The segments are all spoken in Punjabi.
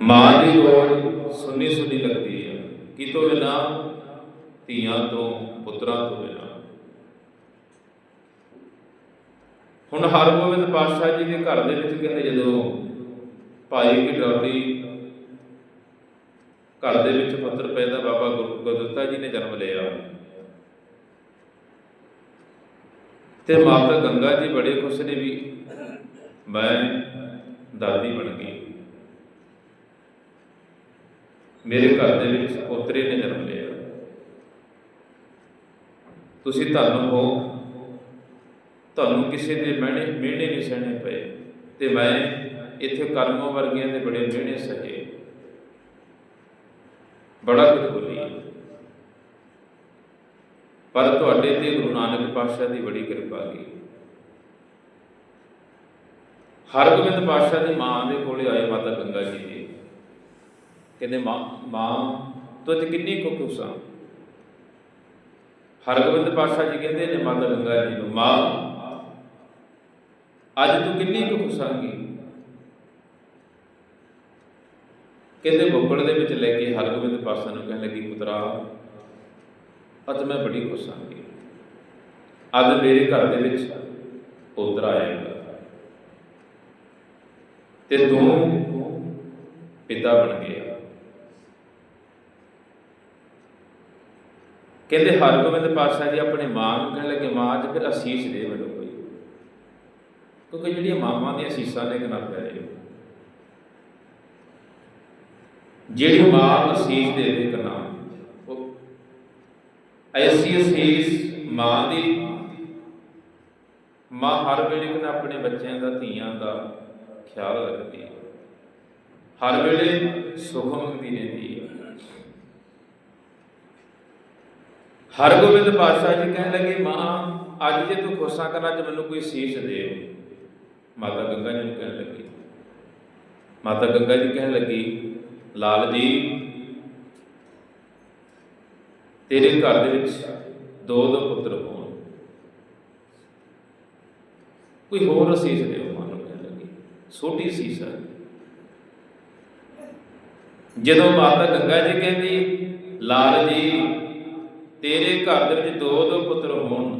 ਮਾਂ ਦੀ ਲੋੜ ਸੁਣੀ ਸੁਣੀ ਲੱਗਦੀ ਹੈ। ਕਿਤੋਂ ਬਿਨਾ ਧੀਆਂ ਤੋਂ, ਪੁੱਤਰਾਂ ਤੋਂ ਬਿਨਾ ਹੁਣ ਹਰਗੋਬਿੰਦ ਪਾਤਸ਼ਾਹ ਜੀ ਦੇ ਘਰ ਦੇ ਵਿੱਚ ਕਹਿੰਦੇ ਜਦੋਂ ਭਾਈ ਕੀ ਘਰ ਦੇ ਵਿੱਚ ਪੁੱਤਰ ਪੈਦਾ, ਬਾਬਾ ਗੁਰੂ ਗੁਰਦਿੱਤਾ ਜੀ ਨੇ ਜਨਮ ਲਿਆ। ਤੇ ਮਾਤਾ ਗੰਗਾ ਜੀ ਬੜੇ ਖੁਸ਼ ਨੇ ਵੀ ਮੈਂ ਦਾਦੀ ਬਣ ਗਈ। ਮੇਰੇ ਘਰ ਦੇ ਵਿੱਚ ਪੋਤਰੇ ਨੇ ਜਨਮ ਲਿਆ ਤੁਸੀਂ ਧੰਨ ਹੋ। ਤੁਹਾਨੂੰ ਕਿਸੇ ਦੇ ਮਿਹਣੇ ਮਿਹਣੇ ਨਹੀਂ ਸਹਿਣੇ ਪਏ। ਤੇ ਮੈਂ ਇੱਥੇ ਕਰਮਾਂ ਵਰਗੀਆਂ ਦੇ ਬੜੇ ਮਿਹਣੇ ਸਹੇ। ਬੜਾ ਕੁਝ ਬੋਲੀ। ਪਰ ਤੁਹਾਡੇ ਤੇ ਗੁਰੂ ਨਾਨਕ ਪਾਤਸ਼ਾਹ ਦੀ ਬੜੀ ਕਿਰਪਾ ਗਈ। ਹਰਗੋਬਿੰਦ ਪਾਤਸ਼ਾਹ ਦੀ ਮਾਂ ਦੇ ਕੋਲੇ ਆਏ ਮਾਤਾ ਗੰਗਾ ਜੀ ਕਹਿੰਦੇ ਮਾਂ ਮਾਂ, ਤੂੰ ਅੱਜ ਕਿੰਨੀ ਕੁ ਖੁਸ਼ ਆ? ਹਰਗੋਬਿੰਦ ਪਾਤਸ਼ਾਹ ਜੀ ਕਹਿੰਦੇ ਨੇ, ਮਾਤਾ ਗੰਗਾ ਜੀ ਨੂੰ, ਮਾਂ, ਅੱਜ ਤੂੰ ਕਿੰਨੀ ਕੁ ਖੁਸ਼ਾਂਗੀ ਕਹਿੰਦੇ ਬੁੱਕਲ ਦੇ ਵਿੱਚ ਲੈ ਕੇ ਹਰਗੋਬਿੰਦ ਪਾਤਸ਼ਾਹ ਨੂੰ ਕਹਿਣ ਲੱਗੀ, ਪੁੱਤਰਾ, ਅੱਜ ਮੈਂ ਬੜੀ ਖੁਸ਼ ਆਂਗੀ। ਅੱਜ ਮੇਰੇ ਘਰ ਦੇ ਵਿੱਚ ਪੁੱਤਰ ਆਏਗਾ। ਤੇ ਤੂੰ ਪਿਤਾ ਬਣ ਗਿਆ। ਕਹਿੰਦੇ ਹਰਗੋਬਿੰਦ ਪਾਤਸ਼ਾਹ ਜੀ ਆਪਣੇ ਮਾਂ ਨੂੰ ਕਹਿਣ ਲੱਗੇ, ਮਾਂ, ਅੱਜ ਫਿਰ ਅਸੀਸ ਦੇ ਮੈਨੂੰ ਕੋਈ। ਕਿਉਂਕਿ ਜਿਹੜੀਆਂ ਮਾਵਾਂ ਦੀਆਂ ਅਸੀਸਾਂ ਨੇ ਕਿਨਾਂ ਪਿਆਰੇ ਜਿਹੜੀ ਮਾਂ ਅਸੀਸ ਦੇ ਦੇ ਕਨਾ ਐਸੀ ਅਸੀਸ ਮਾਂ ਦੀ, ਮਾਂ ਹਰ ਵੇਲੇ ਕਿਨਾ ਆਪਣੇ ਬੱਚਿਆਂ ਦਾ, ਧੀਆਂ ਦਾ ਖਿਆਲ ਰੱਖਦੀ ਹੈ। ਹਰ ਵੇਲੇ ਸੁਖ ਮੰਗਦੀ ਰਹਿੰਦੀ ਹੈ। ਹਰਗੋਬਿੰਦ ਪਾਤਸ਼ਾਹ ਜੀ ਕਹਿਣ ਲੱਗੇ, ਮਾਂ, ਅੱਜ ਜੇ ਤੂੰ ਖੁਸ਼ਾ ਕਰਨਾ ਤੇ ਮੈਨੂੰ ਕੋਈ ਸੀਸ ਦੇ। ਮਾਤਾ ਗੰਗਾ ਜੀ ਨੂੰ ਕਹਿਣ ਲੱਗੀ। ਮਾਤਾ ਗੰਗਾ ਜੀ ਕਹਿਣ ਲੱਗੀ, ਲਾਲ ਜੀ, ਤੇਰੇ ਘਰ ਦੇ ਵਿੱਚ ਦੋ ਦੋ ਪੁੱਤਰ ਹੋਣ। ਕੋਈ ਹੋਰ ਅਸੀਸ ਦਿਓ। ਮਾਂ ਨੂੰ ਕਹਿਣ ਲੱਗੀ। ਛੋਟੀ ਸੀਸ ਹੈ ਜਦੋਂ ਮਾਤਾ ਗੰਗਾ ਜੀ ਕਹਿੰਦੀ, ਲਾਲ ਜੀ ਤੇਰੇ ਘਰ ਦੇ ਵਿੱਚ ਦੋ ਦੋ ਪੁੱਤਰ ਹੋਣ।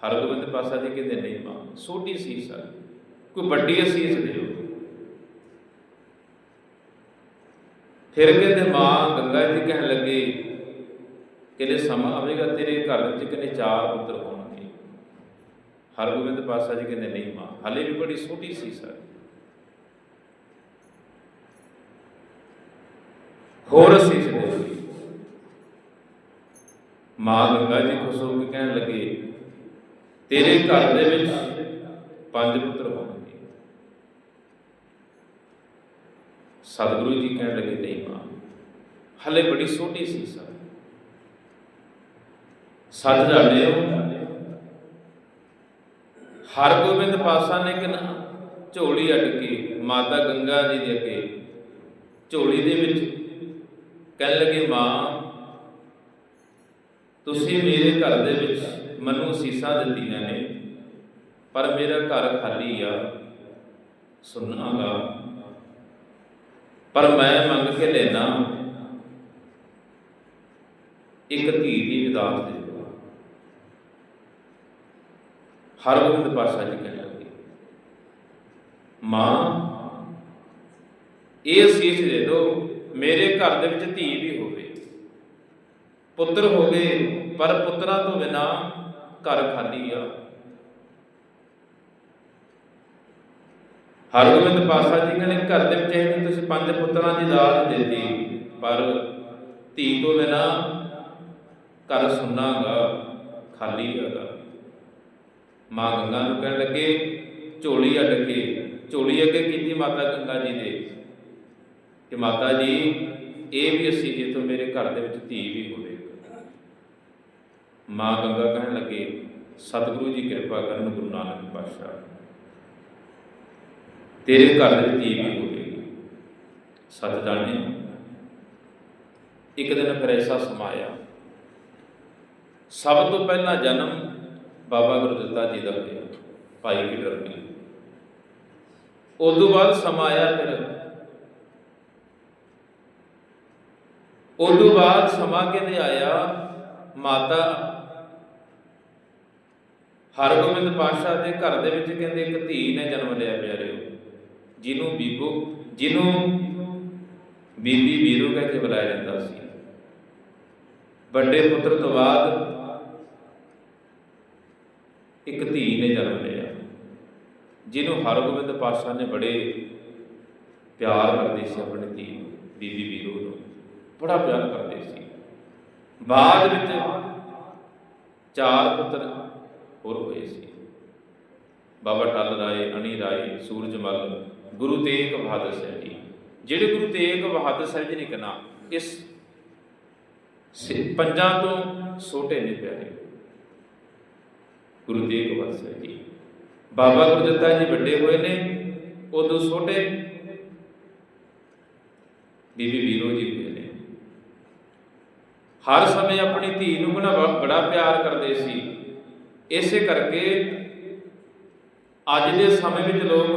ਹਰਗੋਬਿੰਦ ਪਾਸਾ ਜੀ ਕਹਿੰਦੇ, ਨਹੀਂ ਮਾਂ, ਛੋਟੀ ਸੀਸ ਆ। ਕੋਈ ਵੱਡੀ ਅਸੀਸ ਦਿਓ ਫਿਰ ਕਹਿੰਦੇ, ਮਾਂ, ਗੰਗਾ ਜੀ ਕਹਿਣ ਲੱਗੇ ਕਿਲੇ ਸਮਾਂ ਆਵੇਗਾ ਤੇਰੇ ਘਰ ਵਿੱਚ ਕਹਿੰਦੇ ਚਾਰ ਪੁੱਤਰ ਹੋਣਗੇ। ਹਰਗੋਬਿੰਦ ਪਾਸਾ ਜੀ ਕਹਿੰਦੇ, ਨਹੀਂ ਮਾਂ, ਹਲੇ ਵੀ ਬੜੀ ਛੋਟੀ ਸੀਸ ਆ। ਹੋਰ ਅਸੀਸ ਦਿਓ ਮਾਂ ਗੰਗਾ ਜੀ ਖੁਸ਼ ਹੋ ਕੇ ਕਹਿਣ ਲੱਗੇ, ਤੇਰੇ ਘਰ ਦੇ ਵਿੱਚ ਪੰਜ ਪੁੱਤਰ ਹੋਣਗੇ। ਸਤਿਗੁਰੂ ਜੀ ਕਹਿਣ ਲੱਗੇ, ਨਹੀਂ ਮਾਂ, ਹਲੇ ਬੜੀ ਛੋਟੀ ਸੀ ਸਰ। ਸੱਚ ਜਾਣਿਓ ਹਰਗੋਬਿੰਦ ਪਾਸਾ ਨੇ ਕਿ ਝੋਲੀ ਅਟ ਕੇ, ਮਾਤਾ ਗੰਗਾ ਜੀ ਦੇ ਅੱਗੇ, ਝੋਲੀ ਦੇ ਵਿੱਚ ਕਹਿਣ ਲੱਗੇ, ਮਾਂ ਤੁਸੀਂ ਮੇਰੇ ਘਰ ਦੇ ਵਿੱਚ ਮੈਨੂੰ ਸੀਸਾਂ ਦਿੱਤੀਆਂ ਨੇ, ਪਰ ਮੇਰਾ ਘਰ ਖਾਲੀ ਆ, ਸੁਣਾਗਾ। ਪਰ ਮੈਂ ਮੰਗ ਕੇ ਲੈਣਾ ਇੱਕ ਧੀ ਦੀ ਵਿਦਾਤ ਦੇ ਹਰਗੋਬਿੰਦ ਪਾਸ਼ਾ ਜੀ ਕਹਿਣ ਲੱਗੇ, ਮਾਂ, ਇਹ ਸੀਸ ਦੇ ਦਿਓ, ਮੇਰੇ ਘਰ ਦੇ ਵਿੱਚ ਧੀ ਵੀ ਹੋ ਪੁੱਤਰ ਹੋ ਗਏ, ਪਰ ਪੁੱਤਰਾਂ ਤੋਂ ਬਿਨਾ ਘਰ ਖਾਲੀ ਆ। ਹਰਗੋਬਿੰਦ ਪਾਸਾ ਜੀ ਕਹਿੰਦੇ, ਘਰ ਦੇ ਵਿੱਚ ਇਹ ਤੁਸੀਂ ਪੰਜ ਪੁੱਤਰਾਂ ਦੀ ਦਾਤ ਦਿੱਤੀ, ਪਰ ਧੀ ਤੋਂ ਬਿਨਾ ਘਰ ਸੁਣਾਗਾ ਖਾਲੀ ਹੈਗਾ ਮਾਂ ਗੰਗਾ ਨੂੰ ਕਹਿਣ ਲੱਗੇ, ਝੋਲੀ ਅੱਡ ਕੇ, ਝੋਲੀ ਅੱਗੇ ਕੀਤੀ ਮਾਤਾ ਗੰਗਾ ਜੀ ਦੇ। ਕਿ ਮਾਤਾ ਜੀ, ਇਹ ਵੀ ਅਸੀਂ ਜੇ ਤੋਂ ਮੇਰੇ ਘਰ ਦੇ ਵਿੱਚ ਧੀ ਵੀ ਹੋਵੇ। ਮਾਂ ਗੰਗਾ ਕਹਿਣ ਲੱਗੇ, ਸਤਿਗੁਰੂ ਜੀ, ਕਿਰਪਾ ਕਰਨ ਗੁਰੂ ਨਾਨਕ ਪਾਤਸ਼ਾਹ। ਤੇਰੇ ਘਰ ਦੇ ਵਿੱਚ ਇਹ ਵੀ ਇੱਕ ਦਿਨ ਫਿਰ ਐਸਾ ਸਮਾਇਆ ਸਭ ਤੋਂ ਪਹਿਲਾਂ ਜਨਮ ਬਾਬਾ ਗੁਰਦਿੱਤਾ ਜੀ ਦਾ ਹੋਇਆ। ਭਾਈ ਕੀ ਡਰਨੀ ਉਸ ਤੋਂ ਬਾਅਦ ਸਮਾਇਆ ਫਿਰ। ਉਸ ਬਾਅਦ ਸਮਾ ਕੇ ਆਇਆ? ਮਾਤਾ ਹਰਗੋਬਿੰਦ ਪਾਸ਼ਾ ਦੇ ਘਰ ਦੇ ਵਿੱਚ ਕਹਿੰਦੇ ਇੱਕ ਧੀ ਨੇ ਜਨਮ ਲਿਆ ਪਿਆਰਿਓ, ਜਿਹਨੂੰ ਬੀਬੋ, ਜਿਹਨੂੰ ਬੀਬੀ ਵੀਰੂ ਕਹਿ ਕੇ ਬੁਲਾਇਆ ਜਾਂਦਾ ਸੀ। ਵੱਡੇ ਪੁੱਤਰ ਤੋਂ ਬਾਅਦ ਇੱਕ ਧੀ ਨੇ ਜਨਮ ਲਿਆ, ਜਿਹਨੂੰ ਹਰਗੋਬਿੰਦ ਪਾਸ਼ਾ ਨੇ ਬੜੇ ਪਿਆਰ ਕਰਦੇ ਸੀ ਆਪਣੀ ਧੀ ਨੂੰ, ਬੀਬੀ ਵੀਰੂ ਨੂੰ, ਬੜਾ ਪਿਆਰ ਕਰਦੇ ਸੀ। ਬਾਅਦ ਵਿੱਚ ਚਾਰ ਪੁੱਤਰ ਹੋਰ ਹੋਏ ਸੀ। ਬਾਬਾ ਟੱਲ ਰਾਏ, ਅਣੀ ਰਾਏ ਸੂਰਜਮਲ ਗੁਰੂ ਤੇਗ ਬਹਾਦਰ ਸਾਹਿਬ ਜੀ। ਜਿਹੜੇ ਗੁਰੂ ਤੇਗ ਬਹਾਦਰ ਸਾਹਿਬ ਜੀ ਨੇ ਕਹਣਾ ਇਸ ਪੰਜਾਂ ਤੋਂ ਛੋਟੇ ਨੇ ਪਿਆਰੇ। ਗੁਰੂ ਤੇਗ ਬਹਾਦਰ ਸਾਹਿਬ ਜੀ। ਬਾਬਾ ਗੁਰਦਿੱਤਾ ਜੀ ਵੱਡੇ ਹੋਏ ਨੇ, ਉਦੋਂ ਛੋਟੇ ਬੀਬੀ ਵੀਰੋ ਜੀ ਹੋਏ ਨੇ। ਹਰ ਸਮੇਂ ਆਪਣੀ ਧੀ ਨੂੰ ਬੜਾ ਬੜਾ ਪਿਆਰ ਕਰਦੇ ਸੀ। ਇਸੇ ਕਰਕੇ ਅੱਜ ਦੇ ਸਮੇਂ ਵਿੱਚ ਲੋਕ